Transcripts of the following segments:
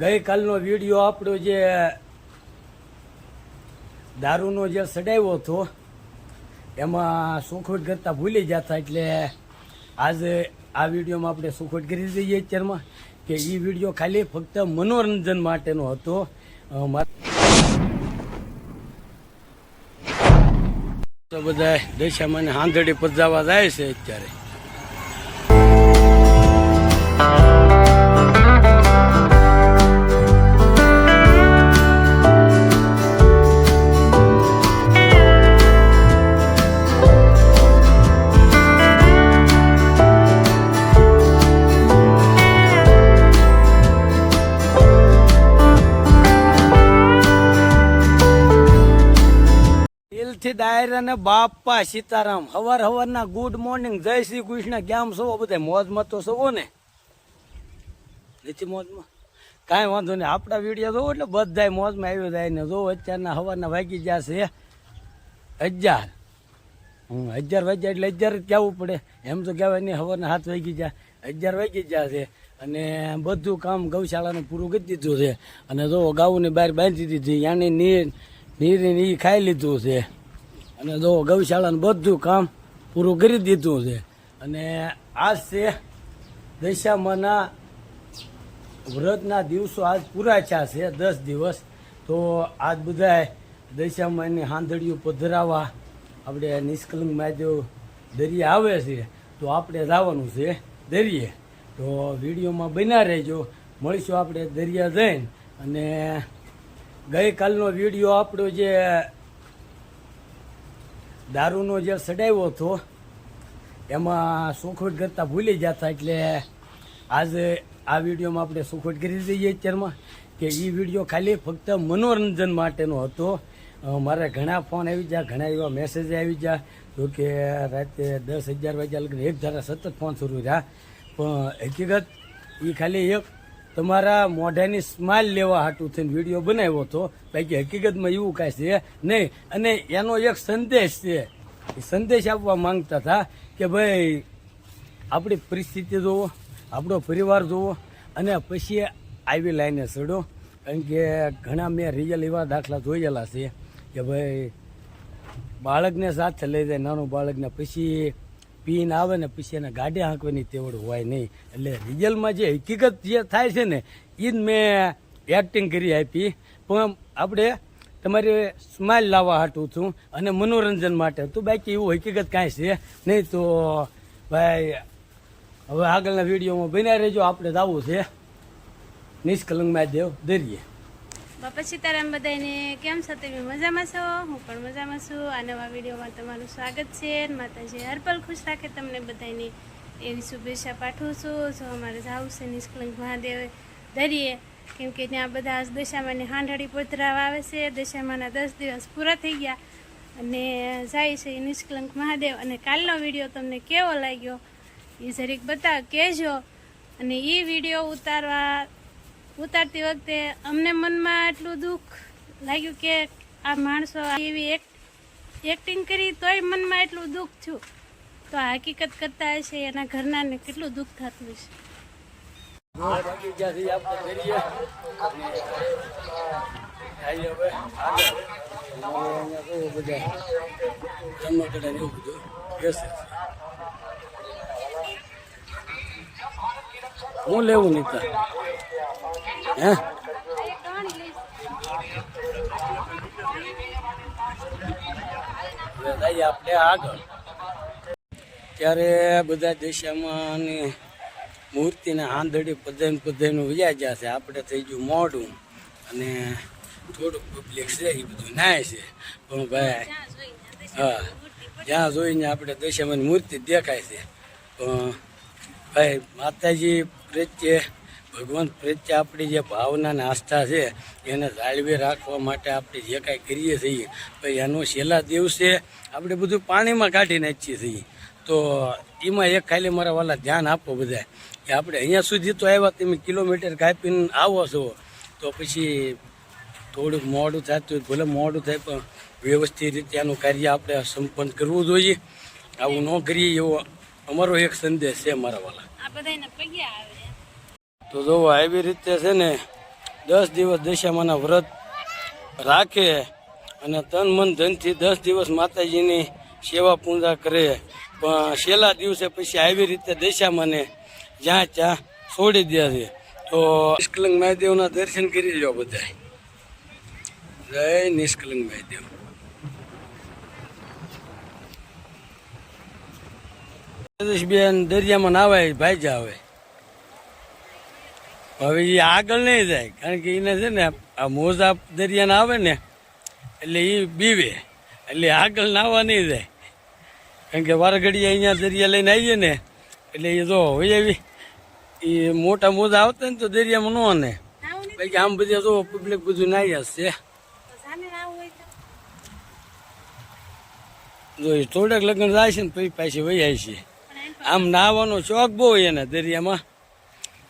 ગઈકાલનો video આપણો જે દારૂનો જે સડાવ્યો હતો, એમાં સુખોટ કરતા ભૂલી જતા એટલે આજે આ વિડીયોમાં આપણે સુખોટ કરી દઈએ અત્યારમાં કે એ વીડિયો ખાલી ફક્ત મનોરંજન માટેનો હતો. બધા દશામાં હાંધડી પજાવા જાય છે અત્યારે. દિલથી દાયરા ને બાપા સીતારામ. હવાર હવારના ગુડ મોર્નિંગ જય શ્રી કૃષ્ણ. કેમ છો? બધા મોજમાં તો છો ને? નથી મોજમાં? કાંઈ વાંધો નહીં. આપણા વીડિયો જોવો એટલે બધાય મોજમાં આવ્યો જાય ને જોવો. અત્યારના હવારના વાગી ગયા છે હજાર હું હજાર વાગ્યા એટલે હજાર જ કહેવું પડે. એમ તો કહેવાય નહીં, હવારના હાથ વાગી ગયા. હજાર વાગી ગયા છે. અને બધું કામ ગૌશાળાનું પૂરું કરી દીધું છે. અને જો ગાઉની બહાર બાંધી દીધી. યાની નીર નીર એ ખાઈ લીધું છે. અને જો ગૌશાળાનું બધું કામ પૂરું કરી દીધું છે. અને આજ છે દશામાના વ્રતના દિવસો આજ પૂરા થયા છે, દસ દિવસ. તો આજ બધાય દશામાની હાંધળીઓ પધરાવા આપણે નિષ્કલંક મહાદેવ દરિયા આવે છે, તો આપણે જવાનું છે દરિયે. તો વિડીયોમાં બન્યા રહેજો. મળીશું આપણે દરિયા જઈને. અને ગઈકાલનો વીડિયો આપણો જે દારૂનો જે સડાવ્યો હતો, એમાં સુખવટ કરતા ભૂલી જતા એટલે આજે આ વિડીયોમાં આપણે સુખોટ કરી દઈએ અત્યારમાં કે એ વીડિયો ખાલી ફક્ત મનોરંજન માટેનો હતો. મારે ઘણા ફોન આવી ગયા, ઘણા એવા મેસેજ આવી ગયા. જો કે રાતે દસ હજાર વાગ્યા લગન એક ધારા સતત ફોન શરૂ રહ્યા. પણ હકીકત એ ખાલી એક તમારા મોઢાની સ્માઇલ લેવા હાટું થઈને વીડિયો બનાવ્યો હતો. બાકી હકીકતમાં એવું કાંઈ છે નહીં. અને એનો એક સંદેશ છે. એ સંદેશ આપવા માંગતા હતા કે ભાઈ, આપણી પરિસ્થિતિ જોવો, આપણો પરિવાર જોવો, અને પછી આવી લાઈને ચડો કારણ કે ઘણા મેં રિયલ એવા દાખલા જોયેલા છે કે ભાઈ, બાળકને સાથે લઈ જાય, નાનું બાળકને પછી પીને આવે ને પછી એને ગાડી હાંકવાની તેવડ હોય નહીં. એટલે રિયલમાં જે હકીકત જે થાય છે ને એ જ મેં એક્ટિંગ કરી આપી. પણ આપણે તમારી સ્માઇલ લાવવા હાટું છું અને મનોરંજન માટે. તો બાકી એવું હકીકત કાંઈ છે નહીં તો ભાઈ, હવે આગળના વિડીયોમાં બન્યા રહેજો. આપણે જવું છે. નિષ્કલંક મહાદેવ દરિયે બાપા સીતારામ બધાને કેમ છો? તમે મજામાં છો? હું પણ મજામાં છું. આ નવા વિડીયોમાં તમારું સ્વાગત છે. માતાજી હરપલ ખુશ રાખે તમને બધાને એવી શુભેચ્છા પાઠવું છું. જો અમારે જવું છે નિષ્કલંક મહાદેવ દરિયે કેમ કે ત્યાં બધા દશામાની હાંડળી પોતરાવા આવે છે. દશામાના દસ દિવસ પૂરા થઈ ગયા અને જાય છે નિષ્કલંક મહાદેવ. અને કાલનો વીડિયો તમને કેવો લાગ્યો એ જરીક બતાવ કહેજો. અને એ વીડિયો ઉતારવા ઉતારતી વખતે અમને મનમાં એટલું દુઃખ લાગ્યું કે આ માણસો એવી એક એક્ટિંગ કરી તોય મનમાં એટલું દુઃખ થયું તો આ હકીકત કરતા હશે, એના ઘરનાને કેટલું દુઃખ થતું હશે છે છે. હું લેવું નીતા હે? આપણે આગળ. ત્યારે બધા દિશામાં મૂર્તિને આંધળી પધાઈને પધાઈને વ્યા જશે આપણે થઈ ગયું મોઢું અને થોડુંક પબ્લિક છે એ બધું નાય છે. પણ ભાઈ, હા, જ્યાં જોઈને આપણે દશામાં મૂર્તિ દેખાય છે. પણ ભાઈ, માતાજી પ્રત્યે ભગવાન પ્રત્યે આપણી જે ભાવના અને આસ્થા છે, એને જાળવી રાખવા માટે આપણે જે કાંઈ કરીએ છીએ ભાઈ એનો છેલ્લા દિવસે આપણે બધું પાણીમાં કાઢી નાખીએ છીએ. તો એમાં એક ખાલી મારા વાલા ધ્યાન આપો બધા કે આપણે અહીંયા સુધી તો આવ્યા, તમે કિલોમીટર કાપીને આવો છો. તો પછી થોડુંક મોડું થતું ભલે મોડું થાય, પણ વ્યવસ્થિત રીતે આનું કાર્ય આપણે સંપન્ન કરવું જોઈએ. આવું ન કરીએ એવો અમારો એક સંદેશ છે મારા વાલા આ બધાને પગ્યા આવે તો જો આવી રીતે છે ને દસ દિવસ દશામાના વ્રત રાખે અને તન મન ધનથી દસ દિવસ માતાજીની સેવા પૂજા કરે. પણ છેલ્લા દિવસે પછી આવી રીતે દશામાને જ્યાં ત્યાં છોડી દે છે. તો નિષ્કલંક મહાદેવના દર્શન કરી લો બધા જય નિષ્કલંક મહાદેવ. બેન દરિયામાં નાવાય, ભાઈ આવે હવે એ આગળ નહીં જાય કારણ કે એને છે ને આ મોજા દરિયાના આવે ને એટલે એ બીવે. એટલે આગળ નાવા નહીં જાય. કારણ કે વારઘડીયા અહીંયા દરિયા લઈને આવીએ ને એટલે એ જો હોય એવી એ મોટા મોજા આવતા ને તો દરિયામાં ન ને બાકી આમ બધા તો પબ્લિક બધું નાઈ હશે જો એ થોડાક લગ્ન જાય છે ને પછી પાછી વહી આવી છે આમ નાહવાનો શોખ બહુ એને દરિયામાં.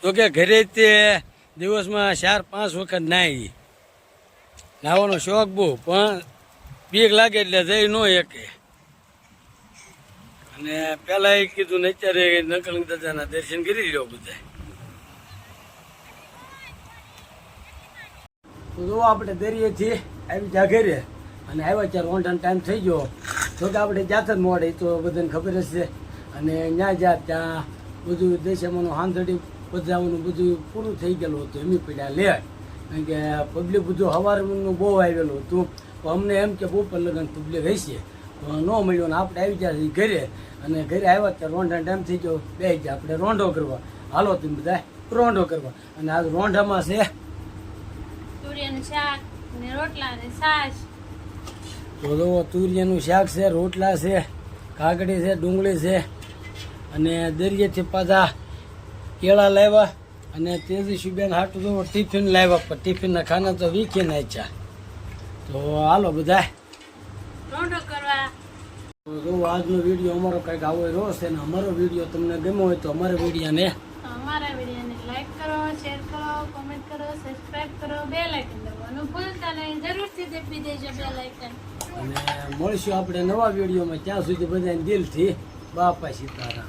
તો કે ઘરે તે દિવસમાં ચાર, પાંચ વખત નાહી. નાહવાનો શોખ બહુ, પણ બીક લાગે એટલે જઈ ન એકે અને પેલા એ કીધું ને અત્યારે નકલંગ દાદાના દર્શન કરી લો બધા તો જો આપણે દરિયેથી આવી જા ઘરે, અને આવ્યા ચાર ઓંઠાનો ટાઈમ થઈ ગયો. તો કે આપણે જાત જ મોડે તો બધાને ખબર જ છે. અને ત્યાં જ્યાં ત્યાં બધું દેશામાંનું હાંધડી બધાનું બધું પૂરું થઈ ગયેલું હતું એમની પીડા લે. કારણ કે પબ્લિક બધું હવારનું બહુ આવેલું હતું. તો અમને એમ કે બપોર લગન પબ્લિક હશે. ન મળ્યો ને આપણે આવી ગયા ઘરે. અને ઘરે આવ્યા ત્યારે રોંઢા ટાઈમ થઈ ગયો બે ગયા આપણે રોંઢો કરવા. હાલો તમે બધા રોંઢો કરવા. અને આજ રોંઢામાં છે. તુરિયાનું શાક ને રોટલા ને છાશ. તો જો તુરિયાનું શાક છે રોટલા છે કાકડી છે ડુંગળી છે. અને દરિયેથી પાછા કેળા લાવ્યા અને તેજસ્વીબેન હાટું તો ટિફિન લાવ્યા પણ ટિફિનના ખાના તો વીખી નાખ્યા. તો હાલો બધા. જો આજનો વીડિયો અમારો કંઈક આવો રહ્યો છે ને અમારો વીડિયો તમને ગમ્યો હોય તો અમારા વિડીયાને અમારા વિડીયોને લાઈક કરો શેર કરો કોમેન્ટ કરો સબસ્ક્રાઇબ કરો બે લાઇકન દબાવવાનું ભૂલતા નહીં. જરૂરથી દબી દેજો બે લાઇકન અને મળીશું આપણે નવા વિડીયોમાં. ત્યાં સુધી બધાને દિલથી બાપા સીતારામ.